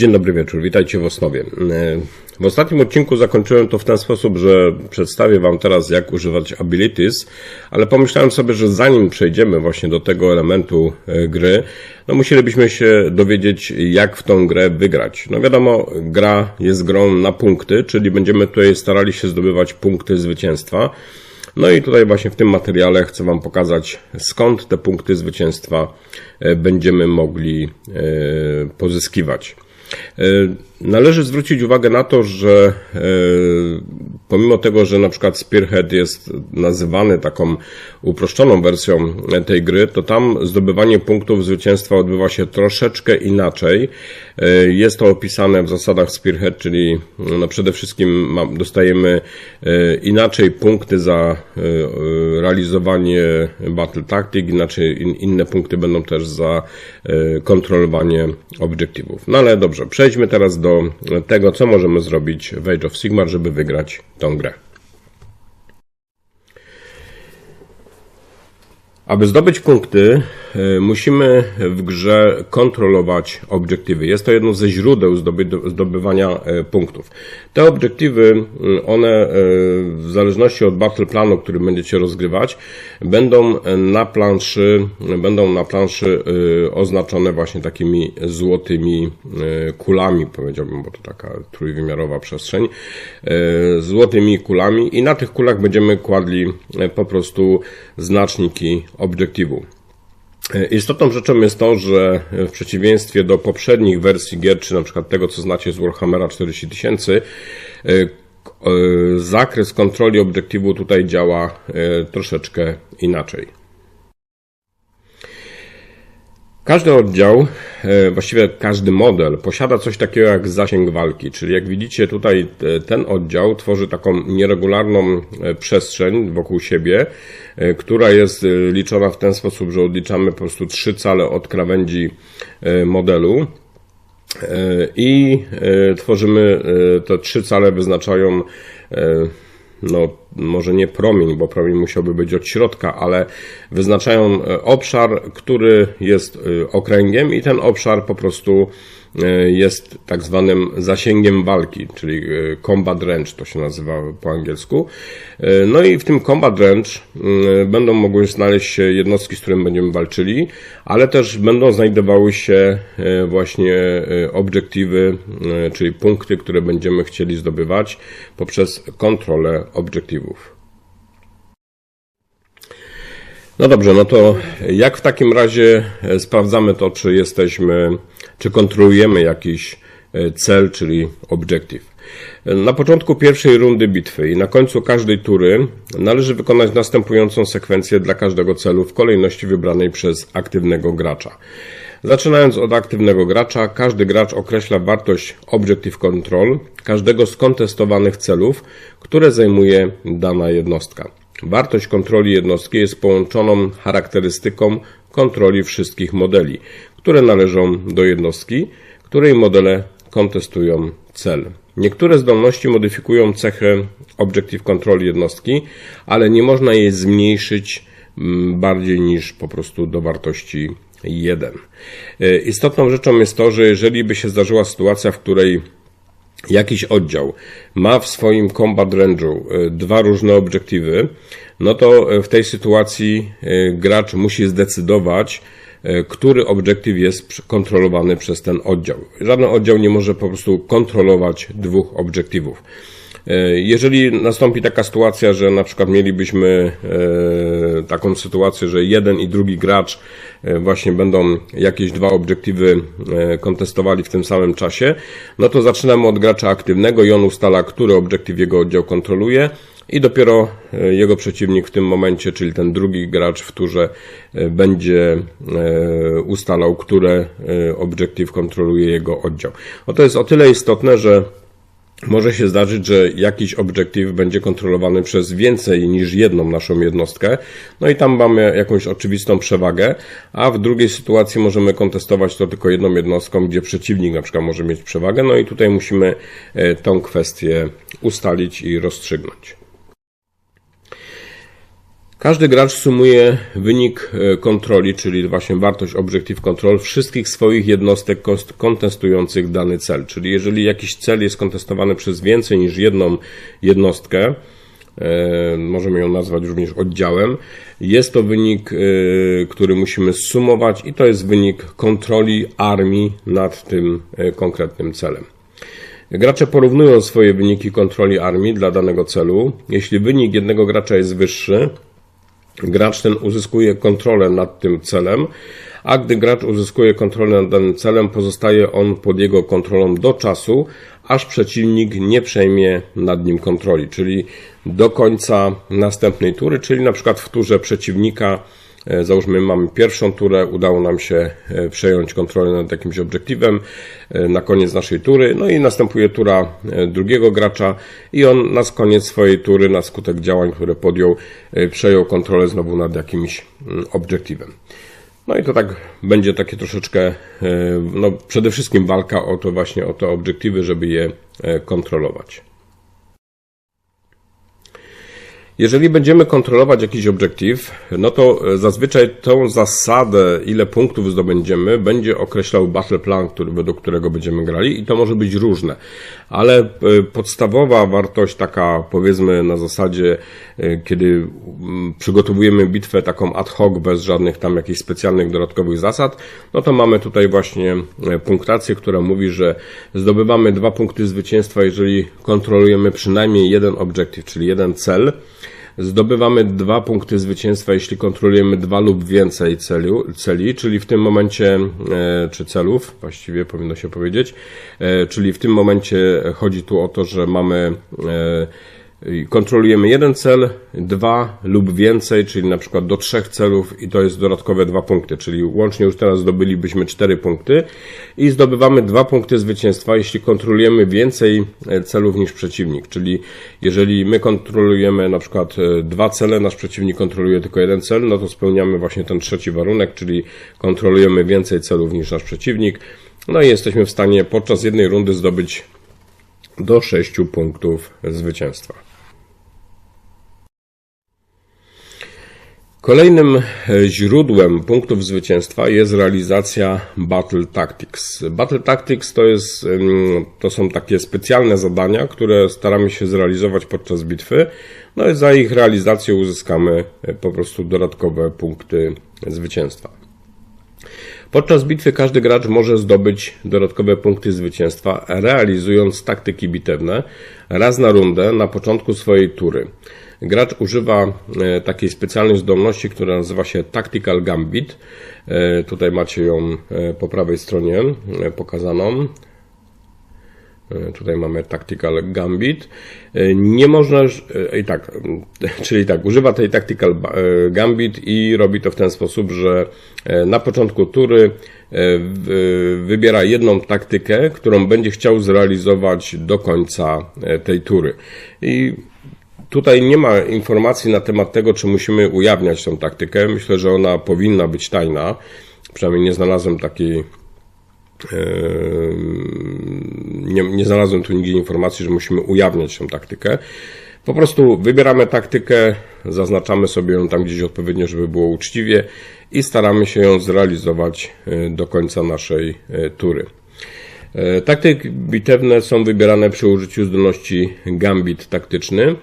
Dzień dobry wieczór, witajcie w Osnowie. W ostatnim odcinku zakończyłem to w ten sposób, że przedstawię Wam teraz jak używać abilities, ale pomyślałem sobie, że zanim przejdziemy właśnie do tego elementu e, gry, no musielibyśmy się dowiedzieć jak w tą grę wygrać. No wiadomo, gra jest grą na punkty, czyli będziemy tutaj starali się zdobywać punkty zwycięstwa. No i tutaj właśnie w tym materiale chcę Wam pokazać skąd te punkty zwycięstwa e, będziemy mogli e, pozyskiwać. E, należy zwrócić uwagę na to, że e, pomimo tego, że na przykład Spearhead jest nazywany taką uproszczoną wersją tej gry, to tam zdobywanie punktów zwycięstwa odbywa się troszeczkę inaczej. E, jest to opisane w zasadach Spearhead, czyli no przede wszystkim dostajemy inaczej punkty za realizowanie Battle Tactic, inaczej inne punkty będą też za kontrolowanie obiektywów. No ale dobrze, przejdźmy teraz do tego, co możemy zrobić w Age of Sigmar, żeby wygrać tą grę. Aby zdobyć punkty, e, musimy w grze kontrolować obiektywy. Jest to jedno ze źródeł zdobywania e, punktów. Te obiektywy, one e, w zależności od battle planu, który będziecie rozgrywać, będą na planszy, będą na planszy oznaczone właśnie takimi złotymi kulami, powiedziałbym, bo to taka trójwymiarowa przestrzeń, złotymi kulami i na tych kulach będziemy kładli po prostu znaczniki obiektywu. Istotną rzeczą jest to, że w przeciwieństwie do poprzednich wersji gier, czy na przykład tego, co znacie z Warhammera 40 tysięcy, e, e, zakres kontroli obiektywu tutaj działa e, troszeczkę inaczej. Każdy oddział, e, właściwie każdy model posiada coś takiego jak zasięg walki, czyli jak widzicie tutaj e, ten oddział tworzy taką nieregularną e, przestrzeń wokół siebie, która jest liczona w ten sposób, że odliczamy po prostu trzy cale od krawędzi modelu i tworzymy te trzy cale wyznaczają no może nie promień, bo promień musiałby być od środka, ale wyznaczają e, obszar, który jest e, okręgiem i ten obszar po prostu jest tak zwanym zasięgiem walki, czyli e, combat range to się nazywa po angielsku. E, no i w tym combat range będą mogły znaleźć się jednostki, z którymi będziemy walczyli, ale też będą znajdowały się właśnie obiektywy, czyli punkty, które będziemy chcieli zdobywać poprzez kontrolę obiektywów. No dobrze, no to jak w takim razie sprawdzamy to, czy jesteśmy czy kontrolujemy jakiś e, cel, czyli objective. Na początku pierwszej rundy bitwy i na końcu każdej tury należy wykonać następującą sekwencję dla każdego celu w kolejności wybranej przez aktywnego gracza. Zaczynając od aktywnego gracza, każdy gracz określa wartość Objective Control każdego z kontestowanych celów, które zajmuje dana jednostka. Wartość kontroli jednostki jest połączoną charakterystyką kontroli wszystkich modeli, które należą do jednostki, której modele kontestują cel. Niektóre zdolności modyfikują cechę Objective Control jednostki, ale nie można jej zmniejszyć mm, bardziej niż po prostu do wartości 1. E, istotną rzeczą jest to, że jeżeli by się zdarzyła sytuacja, w której jakiś oddział ma w swoim combat range'u e, dwa różne obiektywy, no to e, w tej sytuacji gracz musi zdecydować, E, który obiektyw jest kontrolowany przez ten oddział. Żaden oddział nie może po prostu kontrolować dwóch obiektywów. E, jeżeli nastąpi taka sytuacja, że na przykład mielibyśmy e, taką sytuację, że jeden i drugi gracz właśnie będą jakieś dwa obiektywy kontestowali w tym samym czasie, no to zaczynamy od gracza aktywnego i on ustala, który obiektyw jego oddział kontroluje i dopiero e, jego przeciwnik w tym momencie, czyli ten drugi gracz w turze, e, będzie e, ustalał, które obiektyw kontroluje jego oddział. No to jest o tyle istotne, że może się zdarzyć, że jakiś obiektyw będzie kontrolowany przez więcej niż jedną naszą jednostkę, no i tam mamy jakąś oczywistą przewagę, a w drugiej sytuacji możemy kontestować to tylko jedną jednostką, gdzie przeciwnik na przykład może mieć przewagę, no i tutaj musimy tą kwestię ustalić i rozstrzygnąć. Każdy gracz sumuje wynik e, kontroli, czyli właśnie wartość Objective Control wszystkich swoich jednostek kontestujących dany cel. Czyli jeżeli jakiś cel jest kontestowany przez więcej niż jedną jednostkę, e, możemy ją nazwać również oddziałem, jest to wynik, e, który musimy sumować i to jest wynik kontroli armii nad tym konkretnym celem. Gracze porównują swoje wyniki kontroli armii dla danego celu. Jeśli wynik jednego gracza jest wyższy, gracz ten uzyskuje kontrolę nad tym celem, a gdy gracz uzyskuje kontrolę nad danym celem, pozostaje on pod jego kontrolą do czasu, aż przeciwnik nie przejmie nad nim kontroli, czyli do końca następnej tury, czyli na przykład w turze przeciwnika załóżmy, mamy pierwszą turę, udało nam się e, przejąć kontrolę nad jakimś obiektywem e, na koniec naszej tury, no i następuje tura drugiego gracza i on na koniec swojej tury, na skutek działań, które podjął, przejął kontrolę znowu nad jakimś mm, obiektywem. No i to tak będzie takie troszeczkę, no przede wszystkim walka o to właśnie, o te obiektywy, żeby je kontrolować. Jeżeli będziemy kontrolować jakiś obiektyw, no to e, zazwyczaj tą zasadę, ile punktów zdobędziemy, będzie określał battle plan, który, według którego będziemy grali i to może być różne. Ale e, podstawowa wartość taka, powiedzmy na zasadzie, e, kiedy mm, przygotowujemy bitwę taką ad hoc, bez żadnych tam jakichś specjalnych dodatkowych zasad, no to mamy tutaj właśnie punktację, która mówi, że zdobywamy dwa punkty zwycięstwa, jeżeli kontrolujemy przynajmniej jeden obiektyw, czyli jeden cel, Zdobywamy dwa punkty zwycięstwa, jeśli kontrolujemy dwa lub więcej celu, celi, czyli w tym momencie, e, czy celów, właściwie powinno się powiedzieć, e, czyli w tym momencie chodzi tu o to, że mamy e, Kontrolujemy jeden cel, dwa lub więcej, czyli na przykład do trzech celów i to jest dodatkowe dwa punkty, czyli łącznie już teraz zdobylibyśmy cztery punkty i zdobywamy dwa punkty zwycięstwa, jeśli kontrolujemy więcej e, celów niż przeciwnik, czyli jeżeli my kontrolujemy na przykład e, dwa cele, nasz przeciwnik kontroluje tylko jeden cel, no to spełniamy właśnie ten trzeci warunek, czyli kontrolujemy więcej celów niż nasz przeciwnik, no i jesteśmy w stanie podczas jednej rundy zdobyć do sześciu punktów zwycięstwa. Kolejnym e, źródłem punktów zwycięstwa jest realizacja Battle Tactics. Battle Tactics to, jest, to są takie specjalne zadania, które staramy się zrealizować podczas bitwy. No i za ich realizację uzyskamy e, po prostu dodatkowe punkty zwycięstwa. Podczas bitwy każdy gracz może zdobyć dodatkowe punkty zwycięstwa, realizując taktyki bitewne raz na rundę na początku swojej tury. Gracz używa e, takiej specjalnej zdolności, która nazywa się Tactical Gambit. E, tutaj macie ją e, po prawej stronie pokazaną. Tutaj mamy Tactical Gambit. Nie można, i tak, czyli tak, używa tej Tactical Gambit i robi to w ten sposób, że na początku tury wybiera jedną taktykę, którą będzie chciał zrealizować do końca tej tury. I Tutaj nie ma informacji na temat tego, czy musimy ujawniać tą taktykę. Myślę, że ona powinna być tajna. Przynajmniej nie znalazłem takiej. Nie, nie znalazłem tu nigdzie informacji, że musimy ujawniać tą taktykę. Po prostu wybieramy taktykę, zaznaczamy sobie ją tam gdzieś odpowiednio, żeby było uczciwie i staramy się ją zrealizować e, do końca naszej e, tury. E, taktyki bitewne są wybierane przy użyciu zdolności gambit taktyczny.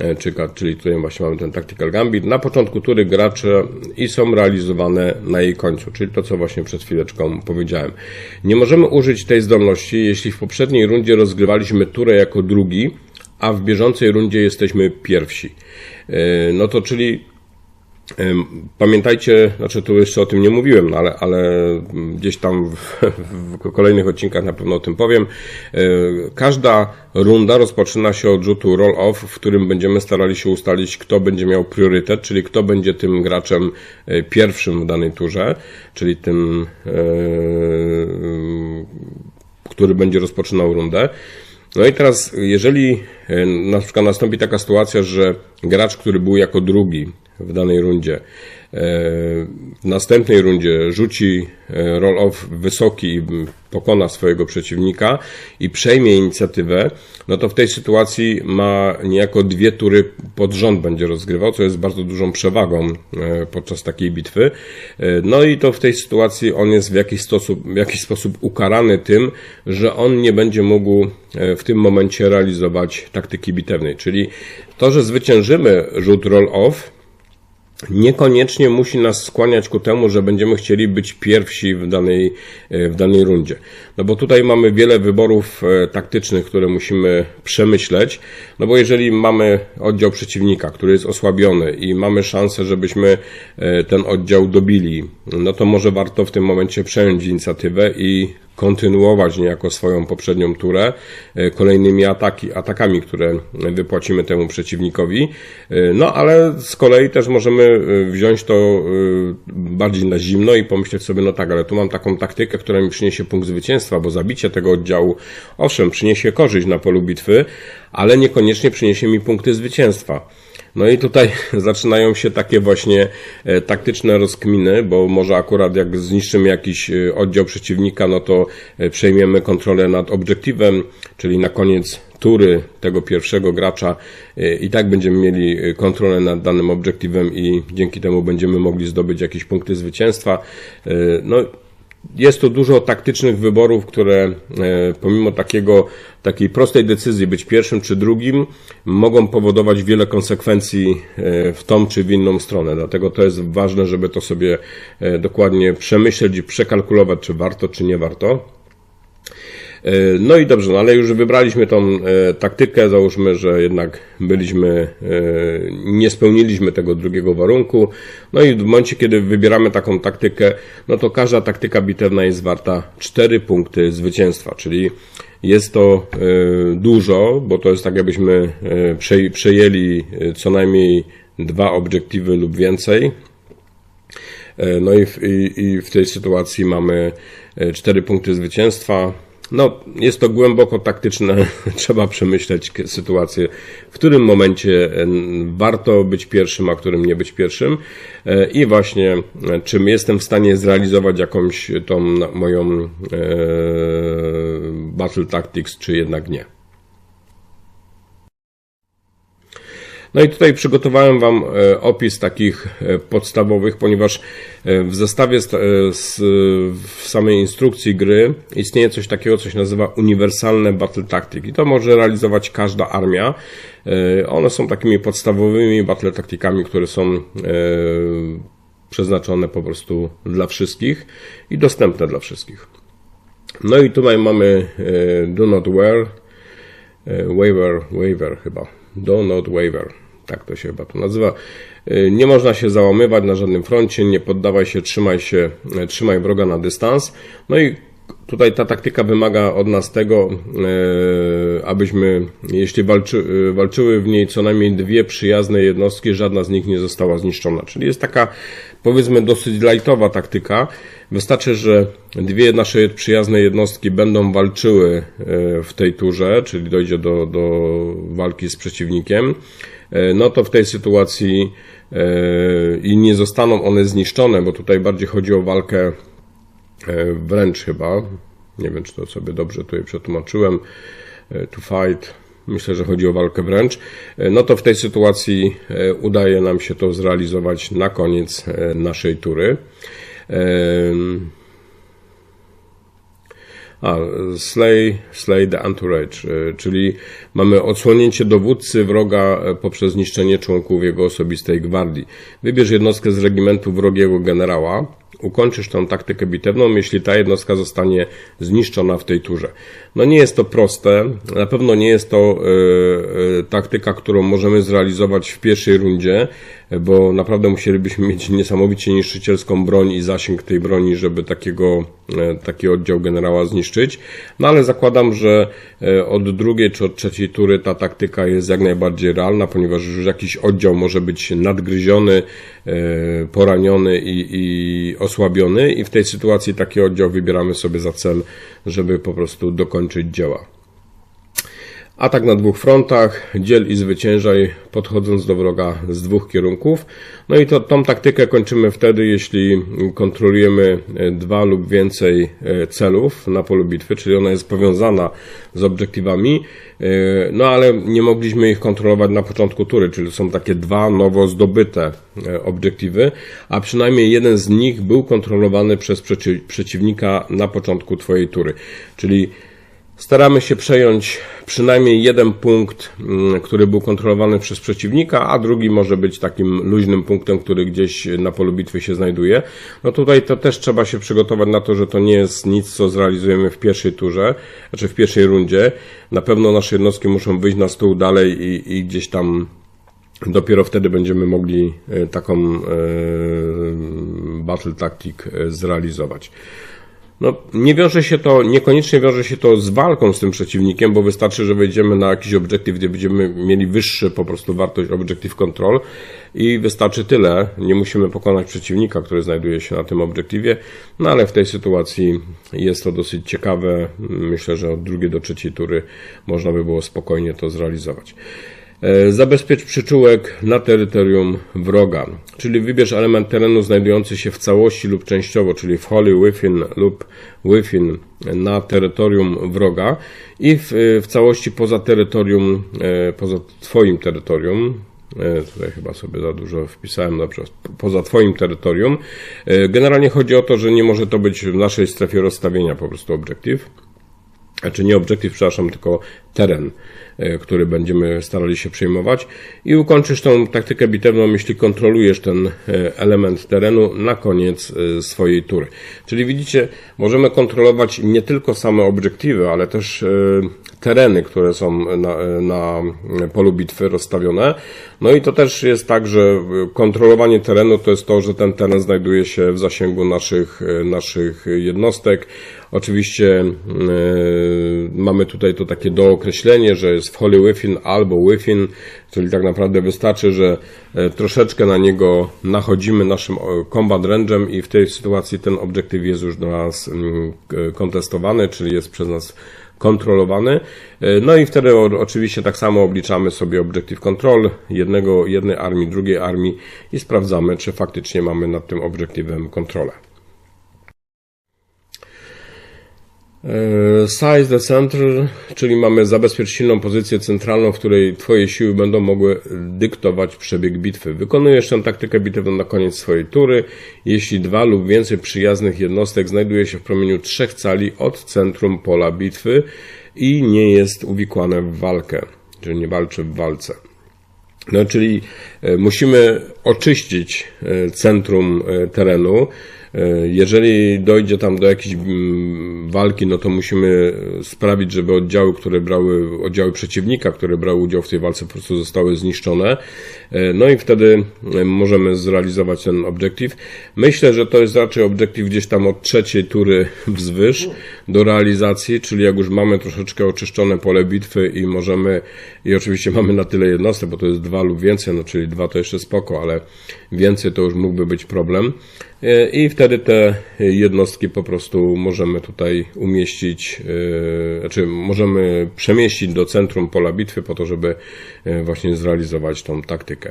E, czyli tutaj właśnie mamy ten Tactical Gambit, na początku tury gracze i są realizowane na jej końcu, czyli to, co właśnie przed chwileczką powiedziałem. Nie możemy użyć tej zdolności, jeśli w poprzedniej rundzie rozgrywaliśmy turę jako drugi, a w bieżącej rundzie jesteśmy pierwsi. E, no to czyli Pamiętajcie, znaczy tu jeszcze o tym nie mówiłem, no ale, ale gdzieś tam w, w, kolejnych odcinkach na pewno o tym powiem. E, każda runda rozpoczyna się od rzutu roll-off, w którym będziemy starali się ustalić, kto będzie miał priorytet, czyli kto będzie tym graczem e, pierwszym w danej turze, czyli tym, e, który będzie rozpoczynał rundę. No i teraz, jeżeli na przykład nastąpi taka sytuacja, że gracz, który był jako drugi w danej rundzie w następnej rundzie rzuci roll-off wysoki i pokona swojego przeciwnika i przejmie inicjatywę, no to w tej sytuacji ma niejako dwie tury pod rząd będzie rozgrywał, co jest bardzo dużą przewagą podczas takiej bitwy. No i to w tej sytuacji on jest w jakiś sposób, w jakiś sposób ukarany tym, że on nie będzie mógł w tym momencie realizować taktyki bitewnej, czyli to, że zwyciężymy rzut roll-off, niekoniecznie musi nas skłaniać ku temu, że będziemy chcieli być pierwsi w danej, e, w danej rundzie. No bo tutaj mamy wiele wyborów e, taktycznych, które musimy przemyśleć, no bo jeżeli mamy oddział przeciwnika, który jest osłabiony i mamy szansę, żebyśmy e, ten oddział dobili, no to może warto w tym momencie przejąć inicjatywę i kontynuować niejako swoją poprzednią turę e, kolejnymi ataki, atakami, które wypłacimy temu przeciwnikowi. E, no ale z kolei też możemy e, wziąć to bardziej na zimno i pomyśleć sobie, no tak, ale tu mam taką taktykę, która mi przyniesie punkt zwycięstwa, bo zabicie tego oddziału, owszem, przyniesie korzyść na polu bitwy, ale niekoniecznie przyniesie mi punkty zwycięstwa. No i tutaj zaczynają się takie właśnie e, taktyczne rozkminy, bo może akurat jak zniszczymy jakiś e, oddział przeciwnika, no to e, przejmiemy kontrolę nad obiektywem, czyli na koniec tury tego pierwszego gracza i tak będziemy mieli kontrolę nad danym obiektywem i dzięki temu będziemy mogli zdobyć jakieś punkty zwycięstwa. No jest to dużo taktycznych wyborów, które e, pomimo takiego, takiej prostej decyzji być pierwszym czy drugim, mogą powodować wiele konsekwencji e, w tą czy w inną stronę. Dlatego to jest ważne, żeby to sobie e, dokładnie przemyśleć i przekalkulować, czy warto, czy nie warto. E, no i dobrze, no ale już wybraliśmy tą e, taktykę, załóżmy, że jednak byliśmy, e, nie spełniliśmy tego drugiego warunku. No i w momencie, kiedy wybieramy taką taktykę, no to każda taktyka bitewna jest warta 4 punkty zwycięstwa, czyli jest to dużo, bo to jest tak, jakbyśmy przejęli co najmniej dwa obiektywy lub więcej. No i w, i, i w tej sytuacji mamy 4 punkty zwycięstwa. No, jest to głęboko taktyczne. Trzeba przemyśleć sytuację, w którym momencie e, warto być pierwszym, a którym nie być pierwszym. E, I właśnie, e, czym jestem w stanie zrealizować jakąś tą moją battle tactics, czy jednak nie. No i tutaj przygotowałem Wam e, opis takich e, podstawowych, ponieważ e, w zestawie z, w samej instrukcji gry istnieje coś takiego, co się nazywa uniwersalne battle tactic i to może realizować każda armia. One są takimi podstawowymi battle tacticami, które są przeznaczone po prostu dla wszystkich i dostępne dla wszystkich. No i tutaj mamy do not wear, waiver, waiver chyba, do not waiver tak to się chyba to nazywa. Y, nie można się załamywać na żadnym froncie, nie poddawaj się, trzymaj się, y, trzymaj wroga na dystans. No i tutaj ta taktyka wymaga od nas tego, y, abyśmy, jeśli walczy, walczyły w niej co najmniej dwie przyjazne jednostki, żadna z nich nie została zniszczona. Czyli jest taka, powiedzmy, dosyć lightowa taktyka. Wystarczy, że dwie nasze przyjazne jednostki będą walczyły w tej turze, czyli dojdzie do, do walki z przeciwnikiem. E, no to w tej sytuacji e, i nie zostaną one zniszczone, bo tutaj bardziej chodzi o walkę e, wręcz chyba. Nie wiem, czy to sobie dobrze tutaj przetłumaczyłem. To fight. Myślę, że chodzi o walkę wręcz. No to w tej sytuacji udaje nam się to zrealizować na koniec naszej tury. A, slay, slay the entourage, e, czyli mamy odsłonięcie dowódcy wroga e, poprzez zniszczenie członków jego osobistej gwardii. Wybierz jednostkę z regimentu wrogiego generała, ukończysz tą taktykę bitewną, jeśli ta jednostka zostanie zniszczona w tej turze. No nie jest to proste, na pewno nie jest to y, taktyka, którą możemy zrealizować w pierwszej rundzie, bo naprawdę musielibyśmy mieć niesamowicie niszczycielską broń i zasięg tej broni, żeby takiego, y, taki oddział generała zniszczyć. No ale zakładam, że od drugiej czy od trzeciej tury ta taktyka jest jak najbardziej realna, ponieważ już jakiś oddział może być nadgryziony, poraniony i, i osłabiony i w tej sytuacji taki oddział wybieramy sobie za cel, żeby po prostu dokończyć dzieła. Atak na dwóch frontach, dziel i zwyciężaj, podchodząc do wroga z dwóch kierunków. No i to, tą taktykę kończymy wtedy, jeśli kontrolujemy e, dwa lub więcej e, celów na polu bitwy, czyli ona jest powiązana z obiektywami, e, no ale nie mogliśmy ich kontrolować na początku tury, czyli są takie dwa nowo zdobyte obiektywy, a przynajmniej jeden z nich był kontrolowany przez przeciwnika na początku Twojej tury. Czyli Staramy się przejąć przynajmniej jeden punkt, mm, który był kontrolowany przez przeciwnika, a drugi może być takim luźnym punktem, który gdzieś na polu bitwy się znajduje. No tutaj to też trzeba się przygotować na to, że to nie jest nic, co zrealizujemy w pierwszej turze, znaczy w pierwszej rundzie. Na pewno nasze jednostki muszą wyjść na stół dalej i, i gdzieś tam Dopiero wtedy będziemy mogli e, taką e, battle tactic e, zrealizować. No, nie wiąże się to, niekoniecznie wiąże się to z walką z tym przeciwnikiem, bo wystarczy, że wejdziemy na jakiś obiektyw, gdzie będziemy mieli wyższy po prostu wartość objective control i wystarczy tyle. Nie musimy pokonać przeciwnika, który znajduje się na tym obiektywie, no ale w tej sytuacji jest to dosyć ciekawe. Myślę, że od drugiej do trzeciej tury można by było spokojnie to zrealizować. E, zabezpiecz przyczółek na terytorium wroga, czyli wybierz element terenu znajdujący się w całości lub częściowo, czyli w wholly within lub within na terytorium wroga i w, w całości poza terytorium, e, poza Twoim terytorium, e, Tutaj chyba sobie za dużo wpisałem, dobrze, poza Twoim terytorium. Generalnie chodzi o to, że nie może to być w naszej strefie rozstawienia po prostu obiektyw. Znaczy nie obiektyw, przepraszam, tylko teren. E, który będziemy starali się przejmować i ukończysz tą taktykę bitewną, jeśli kontrolujesz ten e, element terenu na koniec e, swojej tury. Czyli widzicie, możemy kontrolować nie tylko same obiektywy, ale też tereny, które są na, na polu bitwy rozstawione. No i to też jest tak, że kontrolowanie terenu to jest to, że ten teren znajduje się w zasięgu naszych, naszych jednostek. Oczywiście yy, mamy tutaj to takie dookreślenie, że jest w Holy Within albo Within, czyli tak naprawdę wystarczy, że e, troszeczkę na niego nachodzimy naszym combat range'em i w tej sytuacji ten obiektyw jest już do nas mm, kontestowany, czyli jest przez nas kontrolowany. E, no i wtedy oczywiście tak samo obliczamy sobie Objective Control jednego, jednej armii, drugiej armii i sprawdzamy, czy faktycznie mamy nad tym obiektywem kontrolę. E, size the center, czyli mamy zabezpiecz silną pozycję centralną, w której Twoje siły będą mogły dyktować przebieg bitwy. Wykonujesz tę taktykę bitewną na koniec swojej tury, jeśli dwa lub więcej przyjaznych jednostek znajduje się w promieniu trzech cali od centrum pola bitwy i nie jest uwikłane w walkę, czyli nie walczy w walce. No, czyli e, musimy oczyścić e, centrum terenu, E, jeżeli dojdzie tam do jakiejś mm, walki, no to musimy sprawić, żeby oddziały, które brały, oddziały przeciwnika, które brały udział w tej walce, po prostu zostały zniszczone. E, no i wtedy e, możemy zrealizować ten obiektyw. Myślę, że to jest raczej obiektyw gdzieś tam od trzeciej tury wzwyż do realizacji, czyli jak już mamy troszeczkę oczyszczone pole bitwy i możemy, i oczywiście mamy na tyle jednostek, bo to jest dwa lub więcej, no czyli dwa to jeszcze spoko, ale więcej to już mógłby być problem. E, I wtedy te jednostki po prostu możemy tutaj umieścić, znaczy możemy przemieścić do centrum pola bitwy po to, żeby właśnie zrealizować tą taktykę.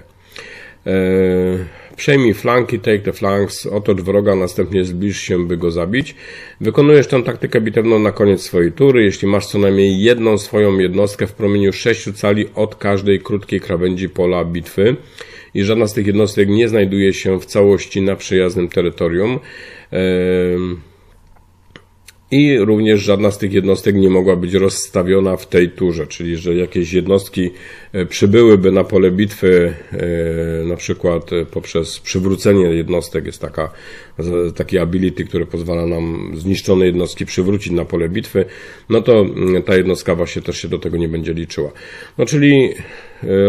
Przejmij flanki, take the flanks, otocz wroga, następnie zbliż się, by go zabić. Wykonujesz tę taktykę bitewną na koniec swojej tury, jeśli masz co najmniej jedną swoją jednostkę w promieniu 6 cali od każdej krótkiej krawędzi pola bitwy i żadna z tych jednostek nie znajduje się w całości na przyjaznym terytorium. I również żadna z tych jednostek nie mogła być rozstawiona w tej turze, czyli że jakieś jednostki e, przybyłyby na pole bitwy, e, na przykład e, poprzez przywrócenie jednostek, jest taka, taki ability, który pozwala nam zniszczone jednostki przywrócić na pole bitwy, no to mm, ta jednostka właśnie też się do tego nie będzie liczyła. No czyli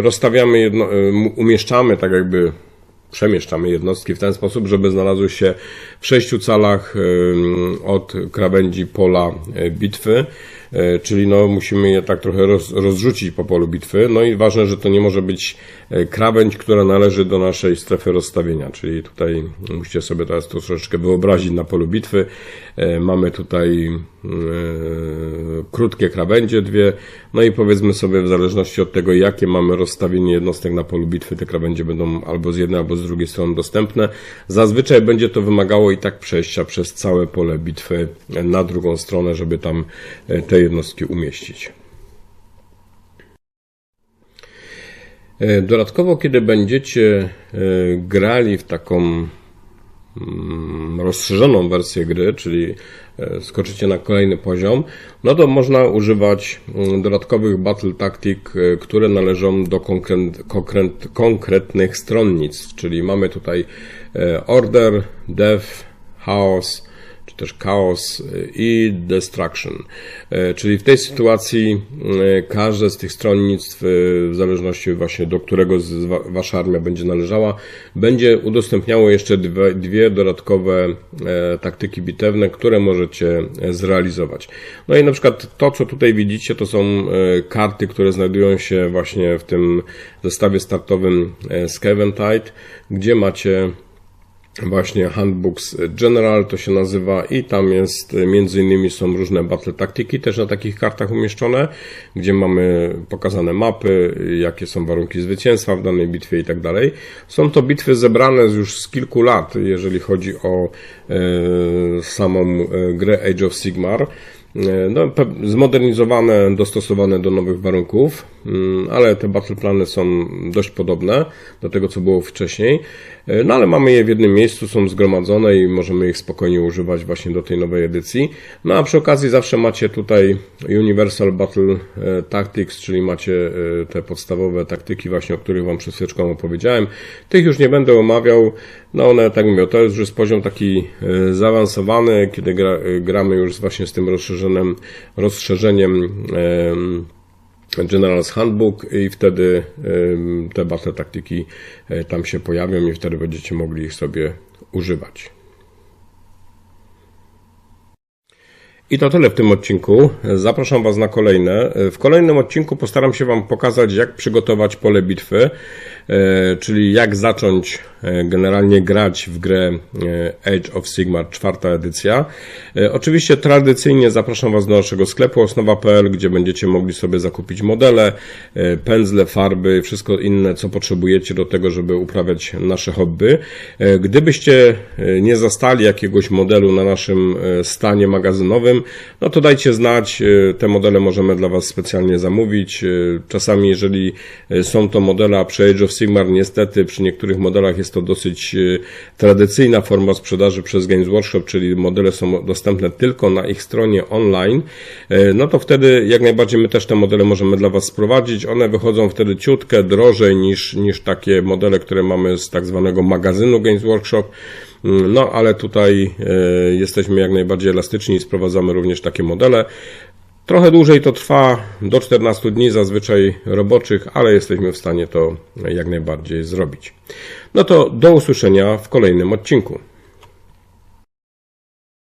rozstawiamy, jedno, umieszczamy tak jakby przemieszczamy jednostki w ten sposób, żeby znalazły się w sześciu calach od krawędzi pola e, bitwy, e, czyli no musimy je tak trochę roz, rozrzucić po polu bitwy. No i ważne, że to nie może być e, krawędź, która należy do naszej strefy rozstawienia, czyli tutaj musicie sobie teraz to troszeczkę wyobrazić na polu bitwy. Mamy tutaj krótkie krawędzie dwie, no i powiedzmy sobie w zależności od tego jakie mamy rozstawienie jednostek na polu bitwy, te krawędzie będą albo z jednej albo z drugiej strony dostępne. Zazwyczaj będzie to wymagało i tak przejścia przez całe pole bitwy na drugą stronę, żeby tam e, te jednostki umieścić. E, Dodatkowo, kiedy będziecie e, grali w taką rozszerzoną wersję gry, czyli e, skoczycie na kolejny poziom, no to można używać mm, dodatkowych battle tactic, e, które należą do konkret, konkret, konkretnych stronnictw, czyli mamy tutaj e, order, death, chaos, czy też chaos e, i destruction. E, Czyli w tej sytuacji e, każde z tych stronnictw, w zależności właśnie do którego z wa- wasza armia będzie należała, będzie udostępniało jeszcze dwie, dwie dodatkowe taktyki bitewne, które możecie zrealizować. No i na przykład to, co tutaj widzicie, to są karty, które znajdują się właśnie w tym zestawie startowym e, Scaventide, gdzie macie właśnie Handbooks General to się nazywa i tam jest e, między innymi są różne battle taktyki też na takich kartach umieszczone, gdzie mamy pokazane mapy, jakie są warunki zwycięstwa w danej bitwie i tak dalej. Są to bitwy zebrane już z kilku lat, jeżeli chodzi o e, samą e, grę Age of Sigmar. E, No, zmodernizowane, dostosowane do nowych warunków, ale te battle plany są dość podobne do tego, co było wcześniej. E, No ale mamy je w jednym miejscu, są zgromadzone i możemy ich spokojnie używać właśnie do tej nowej edycji. No a przy okazji zawsze macie tutaj Universal Battle e, Tactics, czyli macie e, te podstawowe taktyki właśnie, o których Wam przed chwileczką opowiedziałem. Tych już nie będę omawiał. No one, tak mówię, to jest już poziom taki zaawansowany, kiedy gra, gramy już właśnie z tym rozszerzonym, rozszerzeniem em, General's Handbook i wtedy te battle taktyki e, tam się pojawią i wtedy będziecie mogli ich sobie używać. I to tyle w tym odcinku. Zapraszam Was na kolejne. W kolejnym odcinku postaram się Wam pokazać, jak przygotować pole bitwy, czyli jak zacząć e, generalnie grać w grę e, Age of Sigmar, czwarta edycja. E, Oczywiście tradycyjnie zapraszam Was do naszego sklepu osnowa.pl, gdzie będziecie mogli sobie zakupić modele, e, pędzle, farby, wszystko inne, co potrzebujecie do tego, żeby uprawiać nasze hobby. E, Gdybyście e, nie zastali jakiegoś modelu na naszym e, stanie magazynowym, no to dajcie znać, e, te modele możemy dla Was specjalnie zamówić. E, Czasami, jeżeli e, są to modele, a przy Age of Sigmar niestety przy niektórych modelach jest to dosyć e, tradycyjna forma sprzedaży przez Games Workshop, czyli modele są dostępne tylko na ich stronie online, e, no to wtedy jak najbardziej my też te modele możemy dla Was sprowadzić. One wychodzą wtedy ciutkę drożej niż, niż takie modele, które mamy z tak zwanego magazynu Games Workshop. Mm, No, ale tutaj e, jesteśmy jak najbardziej elastyczni i sprowadzamy również takie modele. Trochę dłużej to trwa, do 14 dni zazwyczaj roboczych, ale jesteśmy w stanie to jak najbardziej zrobić. No to do usłyszenia w kolejnym odcinku.